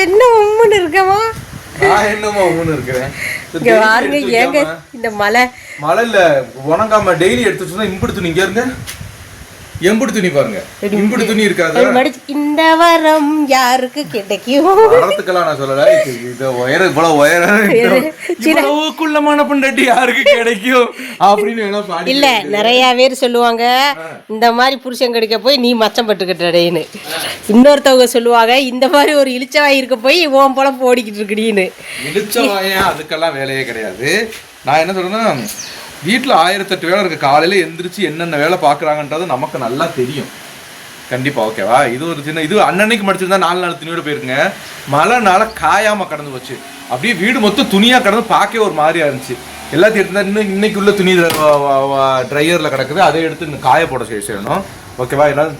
என்ன உம்முன்னு இருக்கமா நான் என்னமா ஒண்ணு இருக்கிறேன்? இங்க பாருங்க ஏங்க இந்த மலை. மழை இல்ல உணங்காம டெய்லி எடுத்து வச்சுனா இம்புடு துணி இங்க இருங்க. எம்புடு துணி பாருங்க. இம்புடு துணி இருக்காது. இந்த வரம் யாருக்கு கிடைக்கும்? வரத்துக்கெல்லாம் நான் சொல்லல. இது உயர இவ்வளவு இவ்வளவு குள்ளமான பொண்டாட்டி யாருக்கு கிடைக்கும்? அப்படின்னு வேணா இல்ல நிறைய பேர் சொல்லுவாங்க இந்த மாதிரி புருஷன் கிடைக்க போய் நீ மச்சம் பட்டுக்கிட்டடேன்னு. இன்னொருத்தவங்க சொல்லுவாங்க இந்த மாதிரி ஒரு இழிச்சவாய் இருக்க போய் ஓம் போல ஓடிக்கிட்டு இருக்கடின்னு. இடிச்சவாயன் அதுக்கெல்லாம் வேலையே கிடையாது. நான் என்ன சொல்றேன்னா வீட்டில் ஆயிரத்தெட்டு வேலை இருக்குது காலையில் எந்திரிச்சு என்னென்ன வேலை பார்க்குறாங்கன்றது நமக்கு நல்லா தெரியும். கண்டிப்பாக ஓகேவா இது ஒரு சின்ன இது அன்னன்னைக்கு மடிச்சிருந்தா நாலு நாள் துணியோட போயிருக்குங்க. மழைனால காயாமல் கடந்து போச்சு. அப்படியே வீடு மொத்தம் துணியாக கடந்து பார்க்கவே ஒரு மாதிரியா இருந்துச்சு. எல்லாத்தையும் எடுத்து இன்னும் இன்னைக்கு உள்ள துணி ட்ரையரில் கிடக்குது. அதை எடுத்து இன்னும் காய போட செய்ய செய்யணும். ஓகேவா எல்லாம்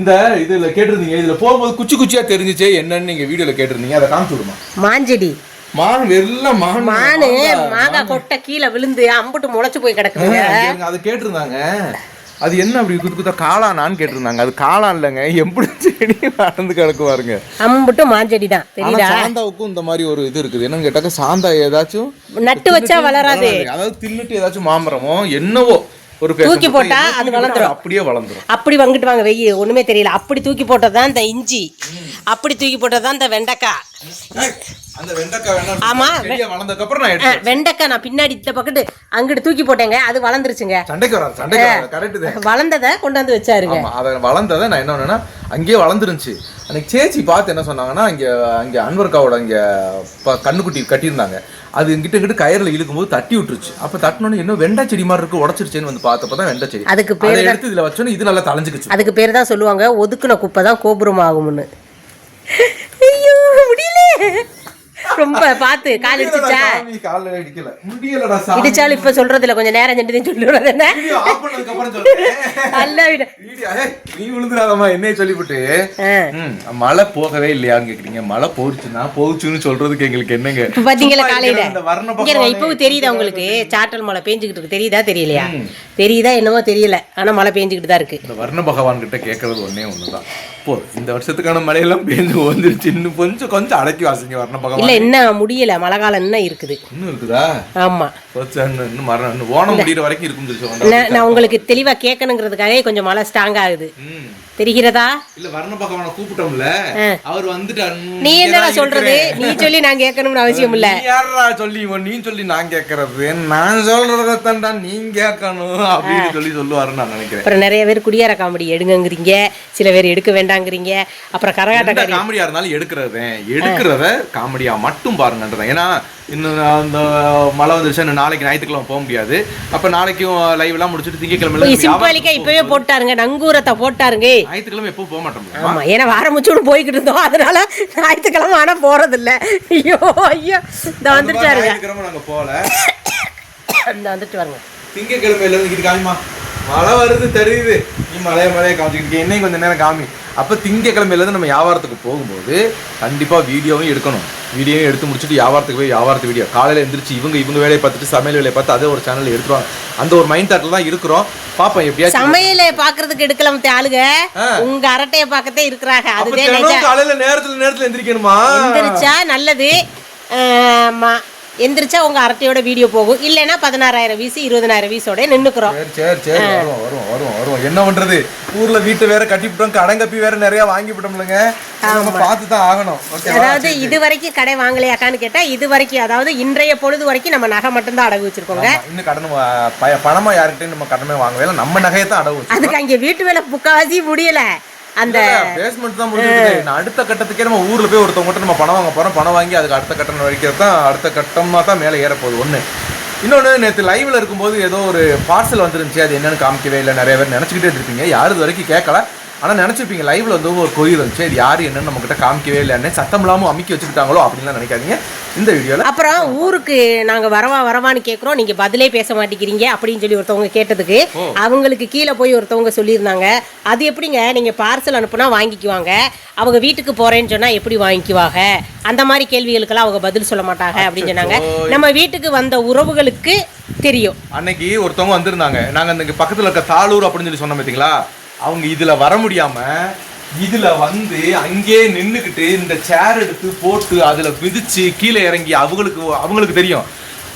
இந்த இதில் கேட்டிருந்தீங்க. இதில் போகும்போது குச்சி குச்சியாக தெரிஞ்சிச்சே என்னன்னு நீங்கள் வீடியோவில் கேட்டிருந்தீங்க. அதை காமிச்சு விடுமா? மாஞ்செடி. மான் எல்லாம் மான் மானு மாங்காய் கொட்டை கீழே விழுந்து அம்புட்டு முளைச்சு போய் கிடக்குதுங்க இங்க அதை கேட்டிருந்தாங்க. அது என்ன அப்படி குத்து குத்தா காளானான்னு கேட்டிருந்தாங்க. அது காளான் இல்லைங்க. எப்படி செடி நடந்து கிடக்கு பாருங்க. அம்புட்டு மாஞ்செடி தான் தெரியுதா? சாந்தாவுக்கும் இந்த மாதிரி ஒரு இது இருக்குது. என்னன்னு கேட்டாக்க சாந்தா ஏதாச்சும் நட்டு வச்சா வளராது. அதாவது தின்னுட்டு ஏதாச்சும் மாமரமோ என்னவோ ஒரு தூக்கி போட்டா அது வளர்ந்துரும். அப்படியே வளர்ந்துரும். அப்படி வாங்கிட்டு வாங்க வெயி ஒண்ணுமே தெரியல. அப்படி தூக்கி போட்டதுதான் இந்த இஞ்சி. அப்படி தூக்கி போட்டதுதான் இந்த வெண்டைக்காய். ஆமா. வெண்டைக்காய் நான் பின்னாடி இந்த பக்கத்து அங்கிட்டு தூக்கி போட்டேங்க அது வளர்ந்துருச்சுங்க. வளர்ந்ததை கொண்டாந்து வச்சாருங்க. அதை வளர்ந்ததை நான் என்ன பண்ணேன்னா அங்கேயே வளர்ந்துருந்துச்சு. அன்னைக்கு சேச்சி பார்த்து என்ன சொன்னாங்கன்னா இங்க அங்க அன்வர்காவோட இங்க கண்ணுக்குட்டி கட்டியிருந்தாங்க. அது இங்கிட்ட இங்கிட்ட கயிறுல இழுக்கும் போது தட்டி விட்டுருச்சு. அப்ப தட்டினோன்னு இன்னும் வெண்டை செடி மாதிரி இருக்கு உடச்சிருச்சேன்னு வந்து பார்த்தப்ப தான் வெண்டை செடி. அதுக்கு அதை எடுத்து இதுல வச்சோன்னு இது நல்லா தலைஞ்சுக்குச்சு அதுக்கு பேர் தான் சொல்லுவாங்க ஒதுக்குன குப்பை தான் கோபுரம் ஆகும்னு ஐயோ முடியல. ரொம்ப பார்த்து கால் இடிச்சுச்சா? கால்ல இடிக்கல. முடியலடா சாமி. இடிச்சாலும் இப்ப சொல்றது இல்ல கொஞ்சம் நேரம் சென்று சொல்லுறது என்ன வீடியோ ஆஃப் பண்ணதுக்கு அப்புறம் சொல்றேன். நல்லா விட. வீடியோ நீ விழுந்துடாதம்மா என்னைய சொல்லிவிட்டு. மழை போகவே இல்லையான்னு கேக்குறீங்க. மழை போச்சுன்னா போச்சுன்னு சொல்றதுக்கு எங்களுக்கு என்னங்க? இப்ப பாத்தீங்களா காலையில? இப்பவும் தெரியுதா உங்களுக்கு? சாட்டல் மழை பேஞ்சுக்கிட்டு இருக்கு. தெரியுதா தெரியலையா? தெரியுதா என்னமோ தெரியல. ஆனா மழை பேஞ்சுக்கிட்டு தான் இருக்கு. இந்த வர்ண பகவான் கிட்ட கேட்கறது ஒண்ணே ஒண்ணுதான். போ இந்த வருஷத்துக்கான மழையெல்லாம் பேஞ்சு வந்துருச்சு இன்னும் கொஞ்சம் கொஞ்சம் அடக்கி வாசிங்க வர்ண பகவான். இன்னும் முடியல? மழை காலம் இன்னும் இருக்குது. இன்னும் இருக்குதா? ஆமா. ஓணம் முடியிற வரைக்கும் இருக்கும் நான் உங்களுக்கு தெளிவா கேட்கணுங்கிறதுக்காக கொஞ்சம் மழை ஸ்ட்ராங் ஆகுது. தெரிகிறதா? இல்ல வர்ண பகவானை கூப்பிட்டோம்ல. அவர் வந்துட்டாரு. நீ என்னடா சொல்றது? நீ சொல்லி நான் கேட்கணும்னு அவசியம் இல்ல. யாரா சொல்லி நீ சொல்லி நான் கேட்கறது. நான் சொல்றத தான்டா நீ கேட்கணும் அப்படின்னு சொல்லி சொல்லுவாருன்னு நான் நினைக்கிறேன். அப்புறம் நிறைய பேர் குடியார காமெடி எடுங்கங்கிறீங்க. சில பேர் எடுக்க வேண்டாங்கிறீங்க. அப்புறம் கரகாட்டக்காரி காமெடியா இருந்தாலும் எடுக்கிறத. எடுக்கிறத காமெடியா மட்டும் பாருங்கன்றதான் ஏன்னா இன்னும் அந்த மழை வந்துருச்சு நாளைக்கு ஞாயிற்றுக்கிழமை போக முடியாது. அப்ப நாளைக்கும் லைவ் எல்லாம் முடிச்சுட்டு திங்கக்கிழமை சிம்பாலிக்கா இப்பவே போட்டாருங்க. நங்கூரத்தை போட்டாருங்க. ஞாயிற்றுக்கிழமை எப்போ போக மாட்டோம் ஆமா ஏன்னா வாரம் முச்சோடு போய்கிட்டு இருந்தோம். அதனால ஞாயிற்றுக்கிழமை ஆனா போறது இல்ல ஐயோ ஐயோ. இந்த வந்துட்டாருங்க ஞாயிற்றுக்கிழமை நாங்க போகல. இந்த வந்துட்டு வாருங்க. திங்கக்கிழமையில இருந்து காமிமா மழை வருது தெரியுது. நீ மழைய மழைய காமிச்சிக்கிட்டு என்னையும் கொஞ்சம் நேரம் காமி அப்போ திங்கக்கிழமையில இருந்து நம்ம வியாபாரத்துக்கு போகும்போது கண்டிப்பா வீடியோவும் எடுக்கணும். வீடியோவும் எடுத்து முடிச்சுட்டு வியாபாரத்துக்கு போய் வியாபாரத்து வீடியோ காலையில எந்திரிச்சு இவங்க இவங்க வேலையை பார்த்துட்டு சமையல் வேலையை பார்த்து அதே ஒரு சேனல் எடுத்துருவாங்க அந்த ஒரு மைண்ட் தாட்டில் தான் இருக்கிறோம். பாப்போம் எப்படியாச்சும். சமையலை பாக்குறதுக்கு எடுக்கலாம் ஆளுங்க உங்க அரட்டைய பார்க்கத்தே இருக்கிறாங்க. அதுவே காலையில நேரத்துல நேரத்துல எந்திரிக்கணுமா? எந்திரிச்சா நல்லது. எந்திரிச்சா உங்க அரட்டையோட வீடியோ போகும். இல்லைன்னா பதினாறாயிரம் வீசு இருபதனாயிரம் வீசோட நின்னுக்குறோம். சரி சரி வரும் வரும் வரும் வரும் என்ன பண்றது? ஊர்ல வீட்டை வேற கட்டிவிட்டோம் கடன் கப்பி வேற நிறைய வாங்கி விட்டோம்லங்க நம்ம பார்த்து தான் ஆகணும். அதாவது இது வரைக்கும் கடை வாங்கலையாக்கான்னு கேட்டா இது வரைக்கும் அதாவது இன்றைய பொழுது வரைக்கும் நம்ம நகை மட்டும்தான் அடகு வச்சிருக்கோங்க. இன்னும் கடன் பணமா யார்கிட்டயும் நம்ம கடமே வாங்கவே இல்லை. நம்ம நகையை தான் வச்சு அதுக்கு அங்க வீட்டு வேலை முக்காவாசி முடியல. அந்த பேஸ்மெண்ட் தான் முடிஞ்சிருக்கு நான் அடுத்த கட்டத்துக்கே நம்ம ஊர்ல போய் ஒருத்தவங்க நம்ம பணம் வாங்க போறோம். பணம் வாங்கி அதுக்கு அடுத்த கட்டம் வரைக்கும் தான் அடுத்த கட்டமா தான் மேலே ஏற போகுது ஒண்ணு. இன்னொன்று நேற்று லைவ்ல இருக்கும்போது ஏதோ ஒரு பார்சல் வந்துருந்துச்சு. அது என்னன்னு காமிக்கவே இல்லை. நிறைய பேர் நினச்சிக்கிட்டே இருப்பீங்க யாரும் இது வரைக்கும் கேட்கல. ஆனால் நினச்சிருப்பீங்க லைவ்ல வந்து ஒரு கொரியர் இருந்துச்சு அது யார் என்னன்னு நம்ம கிட்ட காமிக்கவே இல்லைன்னு சத்தம் இல்லாமல் அமுக்கி வச்சுக்கிட்டாங்களோ அப்படின்லாம் நினைக்காதீங்க. இந்த வீடியோவில் அப்புறம் ஊருக்கு நாங்க வரவா வரவான்னு கேக்குறோம். நீங்க பதிலே பேச மாட்டேங்கிறீங்க அப்படின்னு சொல்லி ஒருத்தவங்க கேட்டதுக்கு அவங்களுக்கு கீழே போய் ஒருத்தவங்க சொல்லியிருந்தாங்க. அது எப்படிங்க? நீங்க பார்சல் அனுப்புனா வாங்கிக்குவாங்க. அவங்க வீட்டுக்கு போறேன்னு சொன்னா எப்படி வாங்கிக்குவாங்க? அந்த மாதிரி கேள்விகளுக்கெல்லாம் அவங்க பதில் சொல்ல மாட்டாங்க அப்படின்னு சொன்னாங்க. நம்ம வீட்டுக்கு வந்த உறவுகளுக்கு தெரியும். அன்னைக்கு ஒருத்தவங்க வந்திருந்தாங்க. நாங்க அந்த இங்க பக்கத்துல இருக்க தாளூர் அப்படின்னு சொல்லி சொன்னோம் பார்த்தீங்களா அவங்க இதில் வர முடியாமல் இதில் வந்து அங்கேயே நின்றுக்கிட்டு இந்த சேர் எடுத்து போட்டு அதில் மிதித்து கீழே இறங்கி அவங்களுக்கு அவங்களுக்கு தெரியும்.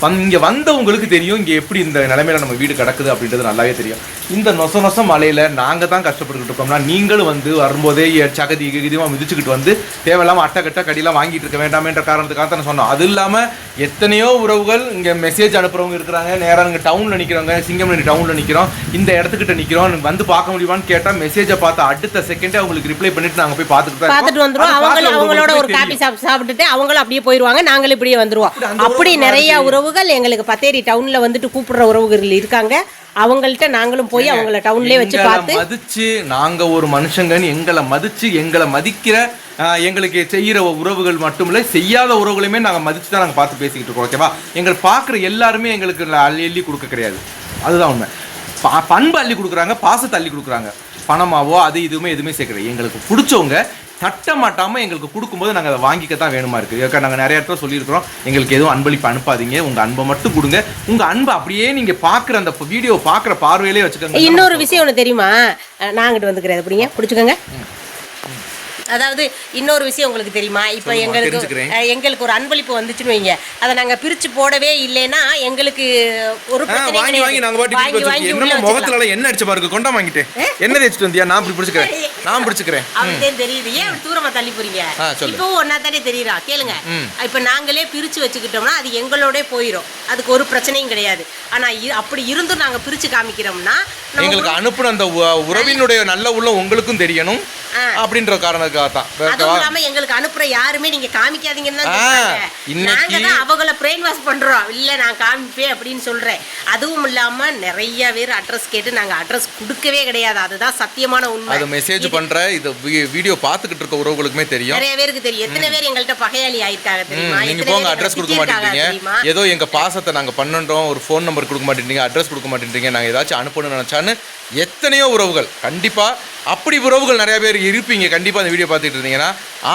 வந்- இங்க வந்தவங்களுக்கு தெரியும் இங்க எப்படி இந்த நிலைமையில நம்ம வீடு கிடக்குது அப்படின்றது நல்லாவே தெரியும். இந்த நொச நொச மலையில நாங்க தான் கஷ்டப்பட்டுக்கிட்டு இருக்கோம்னா நீங்களும் வந்து வரும்போதே சகதி கிதிமா மிதிச்சுக்கிட்டு வந்து தேவையில்லாம அட்டை கட்ட கடிலாம் வாங்கிட்டு இருக்க வேண்டாமேன்ற காரணத்துக்காக தான் சொன்னோம். அது இல்லாம எத்தனையோ உறவுகள் இங்க மெசேஜ் அனுப்புறவங்க இருக்கிறாங்க. நேரா இங்க டவுன்ல நிக்கிறவங்க சிங்கமணி டவுன்ல நிக்கிறோம். இந்த இடத்துக்கிட்ட நிக்கிறோம். வந்து பார்க்க முடியுமான்னு கேட்டா மெசேஜை பார்த்து அடுத்த செகண்டே அவங்களுக்கு ரிப்ளை பண்ணிட்டு நாங்க போய் பார்த்துட்டு பார்க்குற அவங்களோட ஒரு உறவுகளுக்கு காபி சாப்பிட்டு சாப்பிட்டுட்டு அவங்களும் அப்படியே போயிடுவாங்க நாங்களும் இப்படியே வந்துருவோம். அப்படி நிறைய மாதிரி உறவுகள் எங்களுக்கு பத்தேரி டவுன்ல வந்துட்டு கூப்பிடுற உறவுகள் இருக்காங்க. அவங்கள்ட்ட நாங்களும் போய் அவங்கள டவுன்லயே வச்சு பார்த்து மதிச்சு நாங்க ஒரு மனுஷங்கன்னு எங்களை மதிச்சு எங்களை மதிக்கிற எங்களுக்கு செய்யற உறவுகள் மட்டும் இல்ல செய்யாத உறவுகளையுமே நாங்க மதிச்சு தான் நாங்க பார்த்து பேசிக்கிட்டு இருக்கோம் ஓகேவா எங்களை பார்க்குற எல்லாருமே எங்களுக்கு அள்ளி அள்ளி கொடுக்க கிடையாது. அதுதான் உண்மை. ப- பண்பு அள்ளி கொடுக்குறாங்க பாசத்தை அள்ளி கொடுக்குறாங்க. பணமாவோ அது இதுவுமே எதுவுமே சேர்க்கறது எங்களுக்கு பிடிச்சவங்க தட்ட மாட்டாம எங்களுக்கு கொடுக்கும்போது நாங்க அதை வாங்கிக்க தான் வேணுமா இருக்கு. ஏக்கா நாங்க நிறைய இடத்துல சொல்லியிருக்கிறோம். எங்களுக்கு எதுவும் அன்பளிப்பு அனுப்பாதீங்க. உங்க அன்பை மட்டும் கொடுங்க. உங்க அன்பை அப்படியே நீங்க பாக்குற அந்த வீடியோ பாக்குற பார்வையிலே வச்சுக்கோங்க. இன்னொரு விஷயம் ஒன்று தெரியுமா? அஹ் நான் வந்துக்கிறேன். அப்படிங்க பிடிச்சிக்கோங்க. அதாவது இன்னொரு விஷயம் உங்களுக்கு தெரியுமா? இப்போ எங்களுக்கு எங்களுக்கு ஒரு அன்பளிப்பு வந்துச்சுன்னு வைங்க. அதை நாங்க பிரிச்சு போடவே இல்லைன்னா எங்களுக்கு ஒரு வாங்கி வாங்கி கிடையாது. நாங்க பாட்டி வாங்கி வாங்கி என்ன. முகத்துல என்ன அடிச்ச பாருங்க கொண்டா வாங்கிட்டேன். என்ன தேய்ச்சிட்டு வந்தியா? நான் இப்படி பிடிச்சுக்கிறேன் நான் பிடிச்சுக்கிறேன். அவனுக்கு தெரியுது. ஏன் தூரமா தள்ளி போறீங்க. இப்பவும் ஒன்னா தானே தெரியுறா? கேளுங்க. இப்ப நாங்களே பிரிச்சு வச்சுக்கிட்டோம்னா அது எங்களோட போயிடும் அதுக்கு ஒரு பிரச்சனையும் கிடையாது. ஆனா இ- அப்படி இருந்தும் நாங்க பிரிச்சு காமிக்கிறோம்னா எங்களுக்கு அனுப்புன அந்த உறவினுடைய நல்ல உள்ள உங்களுக்கும் தெரியணும். அப்படின்ற காரணத்துக்காக தான் அதுவும் இல்லாம எங்களுக்கு அனுப்புற யாருமே நீங்க காமிக்காதீங்கன்னு நாங்க தான் அவங்கள பிரெயின் வாஷ் பண்றோம். இல்ல நான் காமிப்பேன் அப்படின்னு சொல்றேன். அதுவும் இல்லாம நிறைய பேர் அட்ரஸ் கேட்டு நாங்க அட்ரஸ் கொடுக்கவே கிடையாது. அதுதான் சத்தியமான உண்மை. அது மெசேஜ் பண்ற இது வீடியோ பார்த்துக்கிட்டு இருக்க உறவுகளுக்குமே தெரியும். நிறைய பேருக்கு தெரியும். எத்தனை பேர் எங்கள்கிட்ட பகையாளி ஆயிருக்காங்க தெரியுமா? நீங்க போங்க அட்ரஸ் கொடுக்க மாட்டேங்கிறீங்க ஏதோ எங்க பாசத்தை நாங்க பண்ணன்றோம் ஒரு ஃபோன் நம்பர் கொடுக்க மாட்டேன்றீங்க அட்ரஸ் கொடுக்க மாட்டேன்றீங்க நாங்க ஏதாச்சும் அனுப்பணும்னு நினைச்சான்னு எத்தனையோ உறவுகள். கண்டிப்பா அப்படி உறவுகள் நிறைய பேர் இருப்பீங்க. கண்டிப்பா அந்த வீடியோ பார்த்துட்டு இருந்தீங்கன்னா.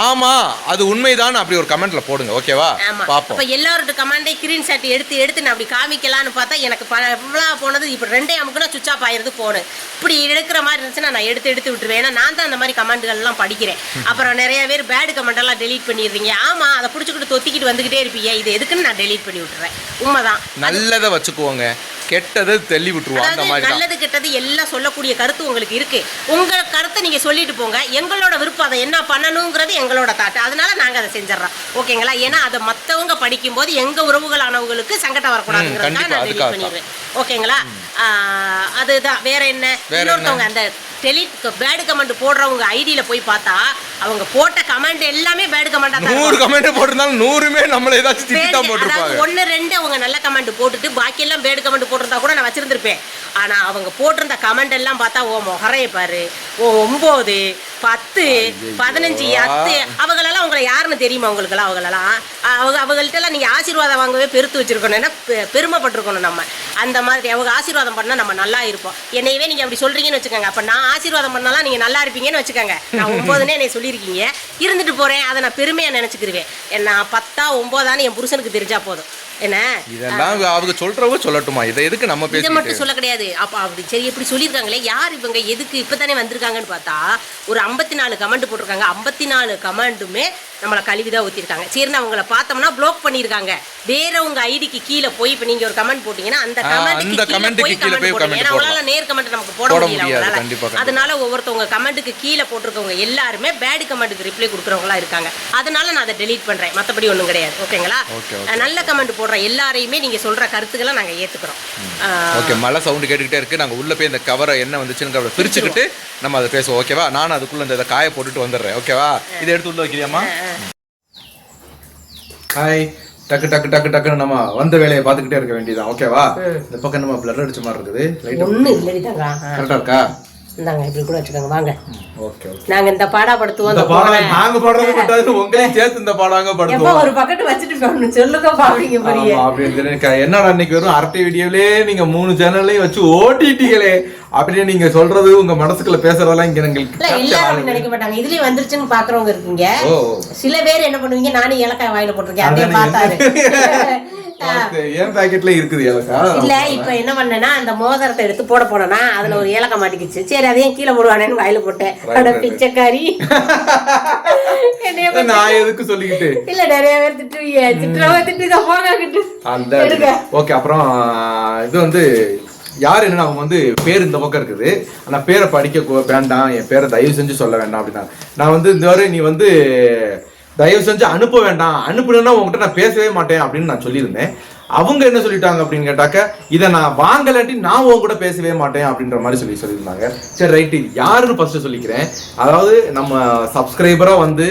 ஆமா அது உண்மைதான். அப்படி ஒரு கமெண்ட்ல போடுங்க. ஓகேவா ஆமா. பாப்போம் அப்ப எல்லாரோட கமாண்டே கிரீன் ஷாட் எடுத்து எடுத்து நான் அப்படி காமிக்கலாம்னு பார்த்தா எனக்கு பல போனது. இப்ப ரெண்டே அமுக்குனா சுவிச் ஆஃப் ஆயிருது போனு இப்படி எடுக்கிற மாதிரி இருந்துச்சுன்னா நான் எடுத்து எடுத்து விட்டுருவேன். ஏன்னா நான் தான் அந்த மாதிரி கமெண்ட்கள் எல்லாம் படிக்கிறேன். அப்புறம் நிறைய பேர் பேட் கமெண்ட் எல்லாம் டெலீட் பண்ணிடுறீங்க. ஆமா அதை புடிச்சுக்கிட்டு தொத்திக்கிட்டு வந்துகிட்டே இருப்பீங்க. இது எதுக்குன்னு நான் டெலீட் பண்ணி விட்டுறேன். உண்மைதான். நல்லதை வச்சுக்குவோங்க கெட்டதை தள்ளி விட்டுருவோம். அந்த மாதிரி நல்லது கெட்டது எல்லாம் சொல்லக்கூடிய கருத்து உங்களுக்கு இருக்கு. உங்க கருத்தை நீங்க சொல்லிட்டு போங்க. எங்களோட விருப்பம் அதை என்ன பண்ணணுங்கிறது எங்களோட தாட்டு அதனால நாங்க அதை செஞ்சிடறோம். ஓகேங்களா? ஏன்னா அதை மத்தவங்க படிக்கும்போது எங்க உறவுகளானவங்களுக்கு சங்கடம் வரக்கூடாதுங்கிறதுக்காக நான் டெலிட் பண்ணிடுவேன் ஓகேங்களா? அதுதான். வேற என்ன? இன்னொருத்தவங்க அந்த டெலிட் பேடு கமெண்ட் போடுறவங்க ஐடியில போய் பார்த்தா அவங்க போட்ட கமெண்ட் எல்லாமே பேடு கமெண்டா தான் நூறு கமெண்ட் போட்டிருந்தாலும் நூறுமே நம்மள ஏதாச்சும் திட்டி தான் போட்டிருப்பாங்க. ஒண்ணு ரெண்டு அவங்க நல்ல கமெண்ட் போட்டுட்டு பாக்கி எல்லாம் பேடு கமெண்ட் போட்டிருந்தா கூட நான் வச்சிருந்திருப்பேன். ஆனா அவங்க போட்டிருந்த கமெண்ட் எல்லாம் பார்த்தா ஓ முகரைய பாரு. ஓ ஒன்பது பத்து பதினஞ்சு அத்து அவங்களெல்லாம் உங்களை யாருன்னு தெரியுமா உங்களுக்கெல்லாம்? அவங்களெல்லாம் அவங்க அவங்கள்ட்ட எல்லாம் நீங்க ஆசீர்வாதம் வாங்கவே பெருத்து வச்சிருக்கணும். ஏன்னா பெருமைப்பட்டிருக்கணும் நம்ம. அந்த மாதிரி அவங்க ஆசீர்வாதம் பண்ணா நம்ம நல்லா இருப்போம். என்னையவே நீங்க அப்படி சொல்றீங்கன்னு வச்சுக்கோங்க. அப்ப நான் ஆசீர்வாதம் பண்ணாலாம் நீங்க நல்லா இருப்பீங்கன்னு வச்சுக்கோங்க. நான் ஒன்பதுனே என்னை சொல்லியிருக்கீங்க. இருந்துட்டு போறேன். அதை நான் பெருமையா நினைச்சுக்கிருவேன். நான் பத்தா ஒன்பதான்னு என் புருஷனுக்கு தெரிஞ்சா போதும். என்ன? இதெல்லாம் அவங்க சொல்றவங்க சொல்லட்டுமா? இதை எதுக்கு நம்ம பேசிக்கிட்டு மட்டும் சொல்ல கிடையாது. அப்ப அப்படி சரி இப்படி சொல்லியிருக்காங்களே யார் இவங்க? எதுக்கு இப்பதானே வந்திருக்காங்கன்னு பார்த்தா ஒரு ஐம்பத்தி நாலு கமெண்ட் போட்டிருக்காங்க. ஐம்பத்தி நாலு கமெண்ட்டுமே நம்மளை கழுவிதான் ஊத்திருக்காங்க. சரின்னு அவங்கள பார்த்தோம்னா ப்ளாக் பண்ணியிருக்காங்க வேற உங்க ஐடிக்கு கீழே போய் இப்போ நீங்க ஒரு கமெண்ட் போட்டீங்கன்னா அந்த கமெண்ட் போய் comment ஏன்னா. அவங்களால நேர் கமெண்ட் நமக்கு போட முடியல அவங்களால. அதனால ஒவ்வொருத்தவங்க கமெண்ட்டுக்கு கீழே போட்டிருக்கவங்க எல்லாருமே பேட் கமெண்ட்டுக்கு ரிப்ளை கொடுக்குறவங்களா இருக்காங்க. அதனால நான் அதை டெலீட் பண்றேன். மற்றபடி ஒன்றும் கிடையாது. ஓகேங்களா? நல்ல கமெண்ட் போடுற எல்லாரையுமே நீங்க சொல்ற கருத்துக்களை நாங்க ஏத்துக்கிறோம். அஹ் ஓகே மழை சவுண்டு கேட்டுக்கிட்டே இருக்கு. நாங்க உள்ள போய் இந்த கவரை என்ன வந்துச்சுன்னு பிரிச்சுக்கிட்டு நம்ம அதை பேசுவோம். ஓகேவா? நானும் அதுக்குள்ள இந்த காய போட்டுட்டு வந்துடுறேன். ஓகேவா? இதை எடுத்து உள்ள வைக்கிறியாமா ஹாய் டக்கு டக்கு டக்கு டக்குன்னு நம்ம வந்த வேலையை பார்த்துக்கிட்டே இருக்க வேண்டியதான் ஓகேவா? இந்த பக்கம் நம்ம பிளர் அடிச்ச மாதிரி இருக்குது. ஒண்ணு இல்லடி தாங்க. கரெக்டா இருக்கா? இந்தாங்க இப்படி கூட வச்சுக்கோங்க. வாங்க. நாங்க இந்த பாடா படுத்துவோம். இந்த பாடம் நாங்க பாடுறது பட்டாது உங்களையும் சேர்த்து இந்த பாடாங்க படுத்துவோம். ஒரு பக்கெட் வச்சுட்டு சொல்லுங்கப்பா அப்படிங்க பெரிய அப்படி என்னடா இன்னைக்கு வெறும் அரட்டை வீடியோவிலே நீங்க மூணு சேனல்லையும் வச்சு ஓட்டிட்டீங்களே. அப்படின்னு நீங்க சொல்றது உங்க மனசுக்குள்ள பேசுறதெல்லாம் இங்க எங்களுக்கு எல்லாரும் நினைக்க மாட்டாங்க. இதுலயும் வந்துருச்சுன்னு பாக்குறவங்க இருக்கீங்க. சில பேர் என்ன பண்ணுவீங்க? நானும் ஏலக்காய் வாயில போட்டிருக்கேன். அதே பார்த்தாரு. பாக்கெட்ல இருக்குது இல்ல இப்ப என்ன பண்ணேன்னா அந்த மோதிரத்தை எடுத்து போட போனேன்னா அதுல ஒரு ஏலக்காய் மாட்டிக்கிச்சு. சரி அதையும் கீழே போடுவானேன்னு வாயில போட்டேன். அட பிச்சைக்காரி. நான் எதுக்கு சொல்லிக்கிட்டு? இல்ல நிறைய பேர் திட்டுவீங்க. திட்டுறவங்க கிட்டு. அந்த ஓகே அப்புறம் இது வந்து யார் என்னன்னா அவங்க வந்து பேர் இந்த பக்கம் இருக்குது. ஆனா பேரை படிக்க வேண்டாம். என் பேரை தயவு செஞ்சு சொல்ல வேண்டாம் அப்படின்னா. நான் வந்து இந்த வரை நீ வந்து தயவு செஞ்சு அனுப்ப வேண்டாம். அனுப்புனா உங்ககிட்ட நான் பேசவே மாட்டேன் அப்படின்னு நான் சொல்லியிருந்தேன். அவங்க என்ன சொல்லிட்டாங்க அப்படின்னு கேட்டாக்க இதை நான் வாங்கலாட்டி நான் உங்க கூட பேசவே மாட்டேன் அப்படின்ற மாதிரி சொல்லி சொல்லியிருந்தாங்க. சரி ரைட்டு. யாருன்னு ஃபர்ஸ்ட் சொல்லிக்கிறேன். அதாவது நம்ம சப்ஸ்கிரைபரா வந்து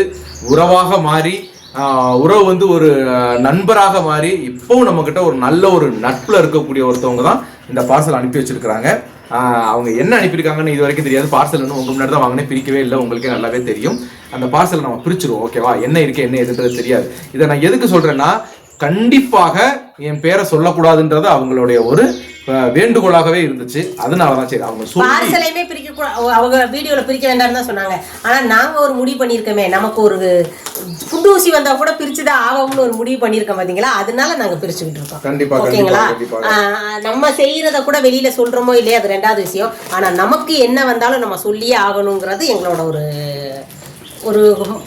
உறவாக மாறி உறவு வந்து ஒரு நண்பராக மாறி இப்பவும் நம்ம கிட்ட ஒரு நல்ல ஒரு நட்புல இருக்கக்கூடிய ஒருத்தவங்க தான் இந்த பார்சல் அனுப்பி வச்சிருக்கிறாங்க. அவங்க என்ன அனுப்பியிருக்காங்கன்னு இது வரைக்கும் தெரியாது. பார்சல் இன்னும் உங்க முன்னாடி தான் வாங்கினே பிரிக்கவே இல்லை. உங்களுக்கே நல்லாவே தெரியும். அந்த பார்சல் நம்ம பிரிச்சிருவோம். ஓகேவா என்ன இருக்கு என்ன எதுன்றது தெரியாது. இதை நான் எதுக்கு சொல்றேன்னா கண்டிப்பாக என் பேரை சொல்லக்கூடாதுன்றது அவங்களுடைய ஒரு வேண்டுகோளாகவே இருந்துச்சு. அதனாலதான் சரி அவங்க பார்சலையுமே பிரிக்க கூட அவங்க வீடியோல பிரிக்க வேண்டாம்னு தான் சொன்னாங்க. ஆனா நாங்க ஒரு முடிவு பண்ணியிருக்கோமே. நமக்கு ஒரு குண்டு ஊசி வந்தா கூட பிரிச்சுதான் ஆகும்னு ஒரு முடிவு பண்ணியிருக்கோம் பாத்தீங்களா? அதனால நாங்க பிரிச்சுக்கிட்டு இருக்கோம். கண்டிப்பா ஓகேங்களா? நம்ம செய்யறத கூட வெளியில சொல்றோமோ இல்லையா அது ரெண்டாவது விஷயம். ஆனா நமக்கு என்ன வந்தாலும் நம்ம சொல்லியே ஆகணுங்கிறது எங்களோட ஒரு ஒரு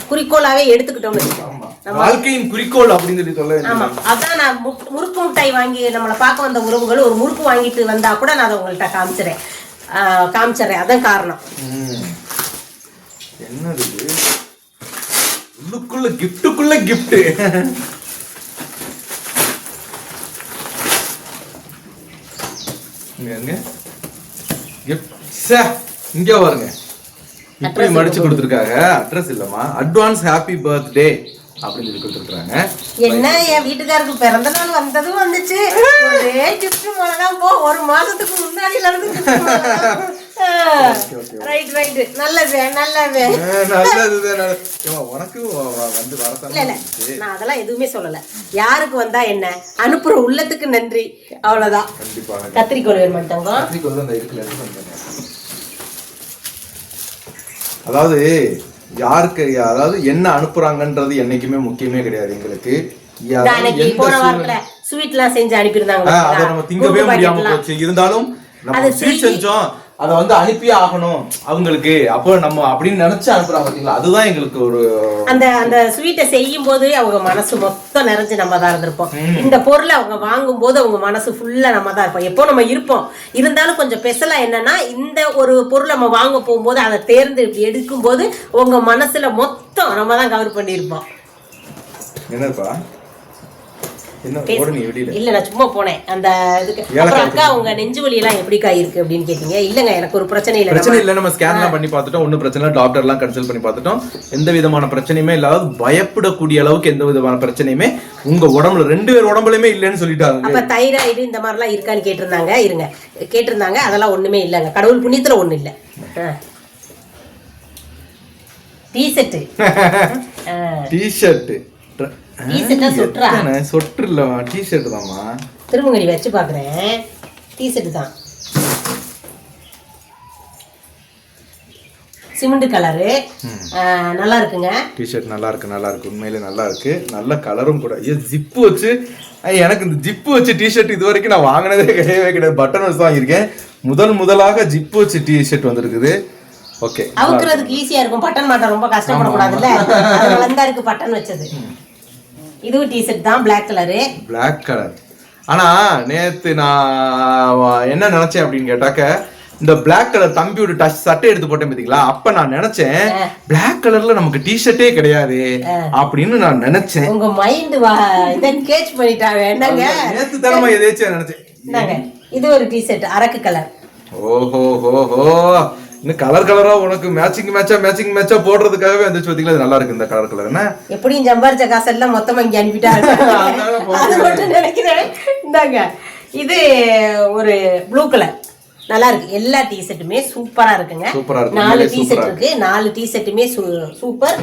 குறிக்கோளாவே எடுத்துக்கிட்டோம்னு வச்சுக்கோங்க. வாழ்க்கையின் குறிக்கோள் அப்படின்னு சொல்லி சொல்ல. ஆமா. அதான் நான் முறுக்கு மிட்டாய் வாங்கி நம்மளை பார்க்க வந்த உறவுகள் ஒரு முறுக்கு வாங்கிட்டு வந்தா கூட நான் அதை உங்கள்கிட்ட காமிச்சிறேன். ஆஹ் காமிச்சிடுறேன் அதான் காரணம். என்னது இது? உள்ளுக்குள்ள கிஃப்ட்டுக்குள்ள கிஃப்ட் இங்க கிஃப்ட் பாருங்க இப்படி மடிச்சு கொடுத்துருக்காங்க. அட்ரஸ் இல்லம்மா. அட்வான்ஸ் ஹாப்பி பர்த்டே அப்படின்னு சொல்லி கொடுத்துருக்காங்க என்ன என் வீட்டுக்காருக்கு பிறந்த நாள் வந்ததும் வந்துச்சு. ஒரே gift மிளகாம் போ. ஒரு மாசத்துக்கு முன்னாடில இருந்து ரைட் ரைட் நல்லது நல்லது. நல்லது நல்லது. உனக்கு வ- வ- வந்து வரத்தான் இல்ல இல்ல. நான் அதெல்லாம் எதுவுமே சொல்லல. யாருக்கு வந்தா என்ன? அனுப்புற உள்ளத்துக்கு நன்றி. அவ்வளவுதான். கத்திரிக்கோள் வேணும். அதாவது யாருக்கு அதாவது என்ன அனுப்புறாங்கன்றது என்னைக்குமே முக்கியமே கிடையாது எங்களுக்கு. போன வாரத்துல ஸ்வீட் எல்லாம் செஞ்சு அனுப்பியிருந்தாங்க அதை நம்ம திங்கவே முடியாம போச்சு. இருந்தாலும் நம்ம ஸ்வீட் செஞ்சு- செஞ்சோம். அதை வந்து அனுப்பியே ஆகணும் அவங்களுக்கு. அப்போ நம்ம அப்படின்னு நினைச்சு அனுப்புறாங்க பாத்தீங்களா? அதுதான் எங்களுக்கு ஒரு அந்த அந்த ஸ்வீட்டை செய்யும் போது அவங்க மனசு மொத்தம் நிறைஞ்சு நம்ம தான் இருந்திருப்போம். இந்த பொருளை அவங்க வாங்கும் போது அவங்க மனசு ஃபுல்லா நம்ம தான் இருப்போம். எப்போ நம்ம இருப்போம்? இருந்தாலும் கொஞ்சம் பெசலா என்னன்னா இந்த ஒரு பொருள் நம்ம வாங்க போகும்போது அதை தேர்ந்து எடுக்கும் போது உங்க மனசுல மொத்தம் நம்ம தான் கவர் பண்ணியிருப்போம். என்னப்பா என்ன ஓடு நீ வெளியில இல்ல நான் சும்மா போனேன். அந்த இதுக்கு அப்புறம் அக்கா உங்க நெஞ்சு வலி எல்லாம் எப்படிக்கா இருக்கு அப்படின்னு கேட்டீங்க. இல்லங்க எனக்கு ஒரு பிரச்சனை இல்லை பிரச்சனை இல்லை நம்ம ஸ்கேன்லாம் பண்ணி பார்த்துட்டோம். ஒன்றும் பிரச்சனை இல்லை. டாக்டர்லாம் கன்சல்ட் பண்ணி பார்த்துட்டோம். எந்த விதமான பிரச்சனையுமே இல்லாத பயப்படக்கூடிய அளவுக்கு எந்த விதமான பிரச்சனையுமே உங்க உடம்புல ரெண்டு பேர் உடம்புலயுமே இல்லைன்னு சொல்லிட்டாங்க. அப்ப தைராய்டு இந்த மாதிரிலாம் இருக்கான்னு கேட்டிருந்தாங்க. இருங்க. கேட்டிருந்தாங்க. அதெல்லாம் ஒண்ணுமே இல்லைங்க. கடவுள் புண்ணியத்துல ஒண்ணு இல்ல. டிஷர்ட்டு டிஷர்ட் T-shirt ஆ சொட்டரா? சொட்டு இல்லம்மா. டிஷர்ட் தாம்மா. திருமங்கடி வச்சு பாக்குறேன். டிஷர்ட் தான். Cement colour. நல்லா இருக்குங்க. டிஷர்ட் நல்லா இருக்கு நல்லா இருக்கு. உண்மையிலே நல்லா இருக்கு. நல்ல கலரும் கூட. ஐயோ ஜிப்பு வச்சு. எனக்கு இந்த ஜிப்பு வச்சு டிஷர்ட் இது வரைக்கும் நான் வாங்கினதே கிடையவே கிடையாது. பட்டன் வச்சு வாங்கியிருக்கேன். முதல் முதலாக ஜிப்பு வச்சு டிஷர்ட் வந்திருக்குது. ஓகே அவுக்குறதுக்கு ஈஸியா இருக்கும். பட்டன் மாட்ட ரொம்ப கஷ்டப்படக்கூடாதுல்ல. அதனால தான் இருக்கு பட்டன் வச்சது. இதுவும் டிஷர்ட் தான் Black கலரு Black கலர் ஆனா நேத்து நான் என்ன நினைச்சேன் அப்படின்னு கேட்டாக்க இந்த Black கலர் தம்பியோட டச் சட்டை எடுத்து போட்டேன் பாத்தீங்களா? அப்ப நான் நினைச்சேன் Black கலர்ல நமக்கு டிஷர்ட்டே கிடையாது அப்படின்னு நான் நினைச்சேன். உங்க மைண்ட் வா இதை கேட்ச் பண்ணிட்டாங்க என்னங்க? நேத்து தானமா எதேச்சும் நினைச்சேன். இது ஒரு டிஷர்ட் அரக்கு கலர் ஓஹோ ஹோ ஹோ இன்னும் கலர் கலரா உனக்கு மேட்சிங் மேட்சா மேட்சிங் மேட்சா போடுறதுக்காகவே வந்துச்சு பாத்தீங்களா இது நல்லா இருக்கு இந்த கலர் கலர் என்ன? எப்படியும் சம்பாரிச்ச காசெல்லாம் மொத்தமா இங்க அனுப்பிட்டாங்க அது மட்டும் நினைக்கிறேன். இந்தாங்க. இது ஒரு ப்ளூ கலர் நல்லா இருக்கு. எல்லா டிஷர்ட்டுமே சூப்பரா இருக்குங்க. நாலு சூப்பரா இருக்கு. நாலு டிஷர்ட்டுமே சூப்பர்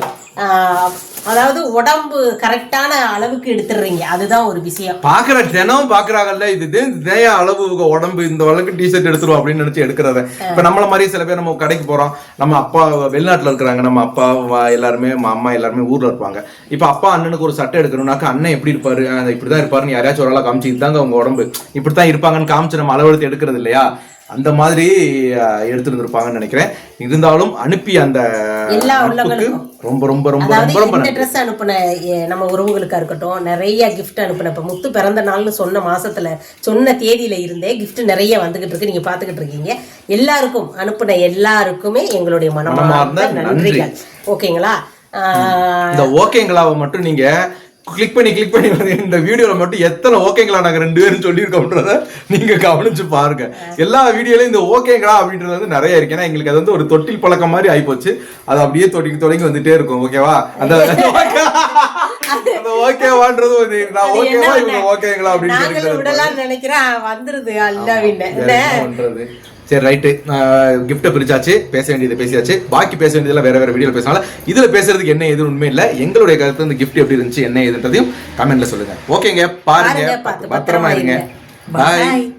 அதாவது உடம்பு கரெக்டான அளவுக்கு எடுத்துடுறீங்க. அதுதான் ஒரு விஷயம். பாக்குற தினம் பாக்குறாங்கல்ல இது இதே அளவு உடம்பு இந்த அளவுக்கு டிஷர்ட் எடுத்துருவோம் அப்படின்னு நினைச்சு எடுக்கிறத. இப்ப நம்மள மாதிரி சில பேர் நம்ம கடைக்கு போறோம். நம்ம அப்பா வெளிநாட்டுல இருக்கிறாங்க. நம்ம அப்பா வா- எல்லாருமே நம்ம அம்மா எல்லாருமே ஊர்ல இருப்பாங்க. இப்ப அப்பா அண்ணனுக்கு ஒரு சட்டை எடுக்கணும்னாக்க அண்ணன் எப்படி இருப்பாரு? இப்படிதான் இருப்பாருன்னு யாரையாச்சும் ஒரு ஆளா காமிச்சு இதுதாங்க அவங்க உடம்பு. இப்படித்தான் இருப்பாங்கன்னு காமிச்சு நம்ம அளவெடுத்து எடுக்கிறது இல்லையா? அந்த மாதிரி இருப்பாங்கன்னு நினைக்கிறேன். இருந்தாலும் அனுப்பி அந்த எல்லா உள்ளங்களுக்கும். ரொம்ப ரொம்ப ரொம்ப ரொம்ப ரொம்ப இந்த. ட்ரெஸ் அனுப்பின நம்ம உறவுகளுக்கா இருக்கட்டும் நிறைய gift அனுப்பின இப்ப முத்து பிறந்த நாள்னு சொன்ன மாசத்துல சொன்ன தேதியில இருந்தே gift நிறைய வந்துகிட்டு இருக்கு. நீங்க பாத்துக்கிட்டு இருக்கீங்க. எல்லாருக்கும் அனுப்பின எல்லாருக்குமே எங்களுடைய மனமார்ந்த மனமார்ந்த நன்றி. நன்றிகள். ஓகேங்களா? இந்த ஓகேங்களாவை மட்டும் நீங்க கிளிக் பண்ணி கிளிக் பண்ணி வந்து இந்த வீடியோல மட்டும் எத்தனை ஓகேங்களா நாங்க ரெண்டு பேரும் சொல்லியிருக்கோம்ன்றத நீங்க கவனிச்சு பாருங்க. எல்லா வீடியோலயும் இந்த ஓகேங்களா அப்படின்றது வந்து நிறைய இருக்கு. ஏன்னா எங்களுக்கு அது வந்து ஒரு தொட்டில் பழக்கம் மாதிரி ஆயிப்போச்சு. அது அப்படியே தொடங்கி தொடங்கி வந்துட்டே இருக்கும். ஓகேவா அந்த ஓகேவான்றது நான் ஓகேவா இவங்க ஓகேங்களா அப்படின்னு நினைக்கிறேன். வந்துருது சரி ரைட்டு கிஃப்ட்டை பிரிச்சாச்சு பேச வேண்டியது பேசியாச்சு. பாக்கி பேச வேண்டியதுல வேற வேற வீடியோ பேசலாம் இதுல பேசுறதுக்கு என்ன எது உண்மை இல்ல. எங்களுடைய கருத்து இந்த கிஃப்ட் எப்படி இருந்துச்சு என்ன எதுன்றதையும் கமெண்ட்ல சொல்லுங்க. ஓகேங்க பாருங்க. பத்திரமா இருங்க. பாய்.